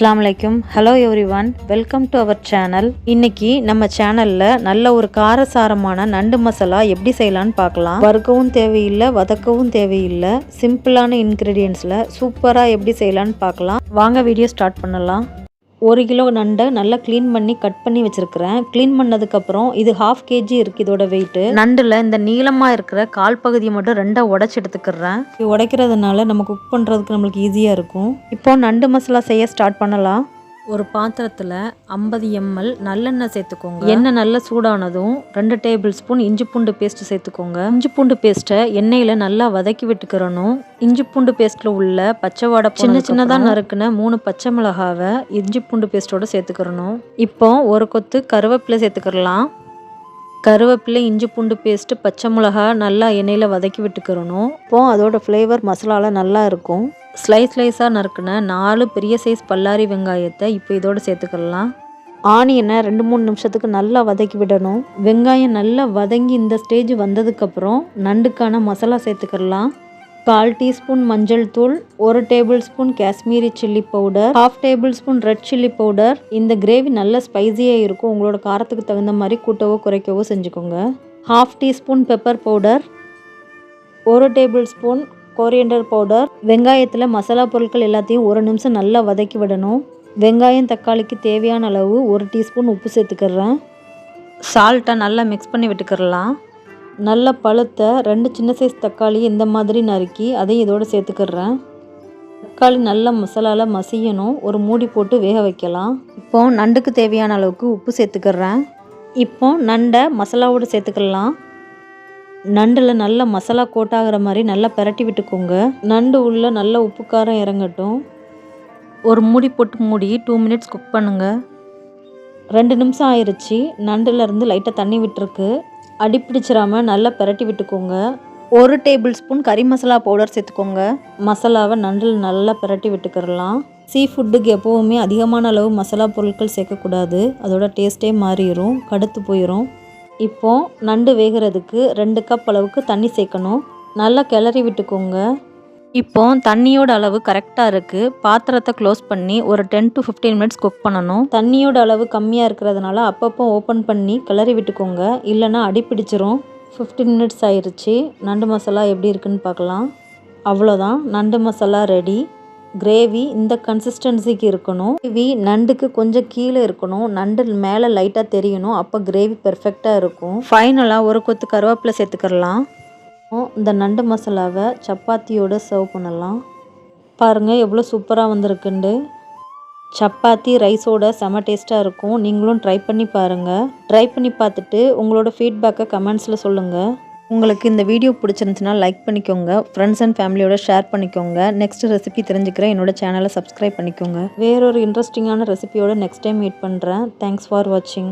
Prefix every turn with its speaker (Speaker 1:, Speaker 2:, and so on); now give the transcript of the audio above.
Speaker 1: அஸ்ஸலாமு அலைக்கும். Hello everyone welcome to our channel இன்னைக்கு நம்ம சேனல்ல நல்ல ஒரு காரசாரமான நண்டு மசாலா எப்படி செய்யலாம்னு பார்க்கலாம். வறுக்கவும் தேவையில்லை வதக்கவும் தேவையில்லை. சிம்பிளான இன்க்ரீடியன்ஸில் சூப்பராக எப்படி செய்யலான்னு பார்க்கலாம். வாங்க வீடியோ ஸ்டார்ட் பண்ணலாம். ஒரு கிலோ நண்டை நல்லா க்ளீன் பண்ணி கட் பண்ணி வச்சிருக்கிறேன். க்ளீன் பண்ணதுக்கப்புறம் இது ஹாஃப் கேஜி இருக்குது இதோட வெயிட்டு நண்டில் இந்த நீளமாக இருக்கிற கால் பகுதியை மட்டும் ரெண்டாக உடச்சி எடுத்துக்கிறேன். உடைக்கிறதுனால நம்ம குக் பண்ணுறதுக்கு நம்மளுக்கு ஈஸியாக இருக்கும். இப்போ நண்டு மசாலா செய்ய ஸ்டார்ட் பண்ணலாம். ஒரு பாத்திரத்தில் ஐம்பது எம்எல் நல்லெண்ணெய் சேர்த்துக்கோங்க. எண்ணெய் நல்லா சூடானதும் ரெண்டு டேபிள் ஸ்பூன் இஞ்சி பூண்டு பேஸ்ட் சேர்த்துக்கோங்க. இஞ்சி பூண்டு பேஸ்ட்டை எண்ணெயில் நல்லா வதக்கி விட்டுக்கிறணும். இஞ்சி பூண்டு பேஸ்ட்டில் உள்ள பச்சை வாடை சின்ன சின்னதாக நறுக்குன மூணு பச்சை மிளகாவை இஞ்சி பூண்டு பேஸ்ட்டோட சேர்த்துக்கிறணும். இப்போ ஒரு கொத்து கருவேப்பிலை சேர்த்துக்கிறலாம். கருவேப்பிலை இஞ்சி பூண்டு பேஸ்ட்டு பச்சை மிளகா நல்லா எண்ணெயில் வதக்கி விட்டுக்கிறணும். இப்போ அதோட ஃப்ளேவர் மசாலாவில் நல்லா இருக்கும். ஸ்லைஸ் ஸ்லைஸாக நறுக்குன நாலு பெரிய சைஸ் பல்லாரி வெங்காயத்தை இப்போ இதோட சேர்த்துக்கலாம். ஆனியனை ரெண்டு மூணு நிமிஷத்துக்கு நல்லா வதக்கி விடணும். வெங்காயம் நல்லா வதங்கி இந்த ஸ்டேஜ் வந்ததுக்கப்புறம் நண்டுக்கான மசாலா சேர்த்துக்கலாம். கால் டீஸ்பூன் மஞ்சள் தூள் ஒரு tablespoon Kashmiri chilli powder half tablespoon red chilli powder. இந்த கிரேவி நல்ல ஸ்பைசியாக இருக்கும். உங்களோட காரத்துக்கு தகுந்த மாதிரி கூட்டவோ குறைக்கவோ செஞ்சுக்கோங்க. ஹாஃப் டீஸ்பூன் பெப்பர் பவுடர் ஒரு டேபிள் ஸ்பூன் கோரியண்டர் பவுடர் வெங்காயத்தில் மசாலா பொருட்கள் எல்லாத்தையும் ஒரு நிமிஷம் நல்லா வதக்கி விடணும். வெங்காயம் தக்காளிக்கு தேவையான அளவு ஒரு டீஸ்பூன் உப்பு சேர்த்துக்கிறேன். சால்ட்டை நல்லா மிக்ஸ் பண்ணி விட்டுக்கிறலாம். நல்ல பழுத்த ரெண்டு சின்ன சைஸ் தக்காளி இந்த மாதிரி நறுக்கி அதையும் இதோடு சேர்த்துக்கிறேன். தக்காளி நல்ல மசாலாவில் மசியணும். ஒரு மூடி போட்டு வேக வைக்கலாம். இப்போ நண்டுக்கு தேவையான அளவுக்கு உப்பு சேர்த்துக்கிறேன். இப்போ நண்டை மசாலாவோடு சேர்த்துக்கலாம். நண்டில் நல்ல மசாலா கோட்டாகிற மாதிரி நல்லா பிரட்டி விட்டுக்கோங்க. நண்டு உள்ளே நல்ல உப்பு காரம் இறங்கட்டும். ஒரு மூடி போட்டு மூடி டூ மினிட்ஸ் குக் பண்ணுங்கள் ரெண்டு நிமிஷம் ஆயிடுச்சு நண்டுலேருந்து லைட்டாக தண்ணி விட்டுருக்கு. அடி பிடிச்சிடாம நல்லா பிரட்டி விட்டுக்கோங்க. ஒரு டேபிள் ஸ்பூன் கறி மசாலா பவுடர் சேர்த்துக்கோங்க. மசாலாவை நண்டில் நல்லா பிரட்டி விட்டுக்கிறலாம் சீ ஃபுட்டுக்கு எப்போவுமே அதிகமான அளவு மசாலா பொருட்கள் சேர்க்கக்கூடாது. அதோட டேஸ்ட்டே மாறிடும் கடுத்து போயிடும் இப்போ நண்டு வேகிறதுக்கு ரெண்டு கப் அளவுக்கு தண்ணி சேர்க்கணும். நல்லா கிளறி விட்டுக்கோங்க. இப்போ தண்ணியோட அளவு கரெக்டாக இருக்குது பாத்திரத்தை க்ளோஸ் பண்ணி ஒரு ten to fifteen minutes cook பண்ணணும். தண்ணியோட அளவு கம்மியாக இருக்கிறதுனால அப்பப்போ ஓப்பன் பண்ணி கிளறி விட்டுக்கோங்க. இல்லைன்னா அடி பிடிச்சிரும். ஃபிஃப்டீன் மினிட்ஸ் ஆயிடுச்சு நண்டு மசாலா எப்படி இருக்குன்னு பார்க்கலாம். அவ்வளோதான். நண்டு மசாலா ரெடி கிரேவி இந்த கன்சிஸ்டன்சிக்கு இருக்கணும். கிரேவி நண்டுக்கு கொஞ்சம் கீழே இருக்கணும். நண்டு மேலே லைட்டாக தெரியணும். அப்போ கிரேவி பெர்ஃபெக்டாக இருக்கும். ஃபைனலாக ஒரு கொத்து கருவேப்பிலை சேர்த்துக்கிறலாம். இந்த நண்டு மசாலாவை சப்பாத்தியோடு சர்வ் பண்ணலாம். பாருங்கள் எவ்வளோ சூப்பராக வந்திருக்குண்டு. சப்பாத்தி ரைஸோட செம டேஸ்ட்டாக இருக்கும். நீங்களும் ட்ரை பண்ணி பாருங்கள் ட்ரை பண்ணி பார்த்துட்டு உங்களோட ஃபீட்பேக்கை கமெண்ட்ஸில் சொல்லுங்கள் உங்களுக்கு இந்த வீடியோ பிடிச்சிருந்துச்சுன்னா லைக் பண்ணிக்கோங்க. ஃப்ரெண்ட்ஸ் அண்ட் ஃபேமிலியோட ஷேர் பண்ணிக்கோங்க. நெக்ஸ்ட் ரெசிபி தெரிஞ்சுக்கிறேன். என்னோட சேனலை சப்ஸ்கிரைப் பண்ணிக்கோங்க. வேறொரு இன்ட்ரெஸ்டிங்கான ரெசிபியோட நெக்ஸ்ட் டைம் மீட் பண்ணுறேன் தேங்க்ஸ் ஃபார் வாட்சிங்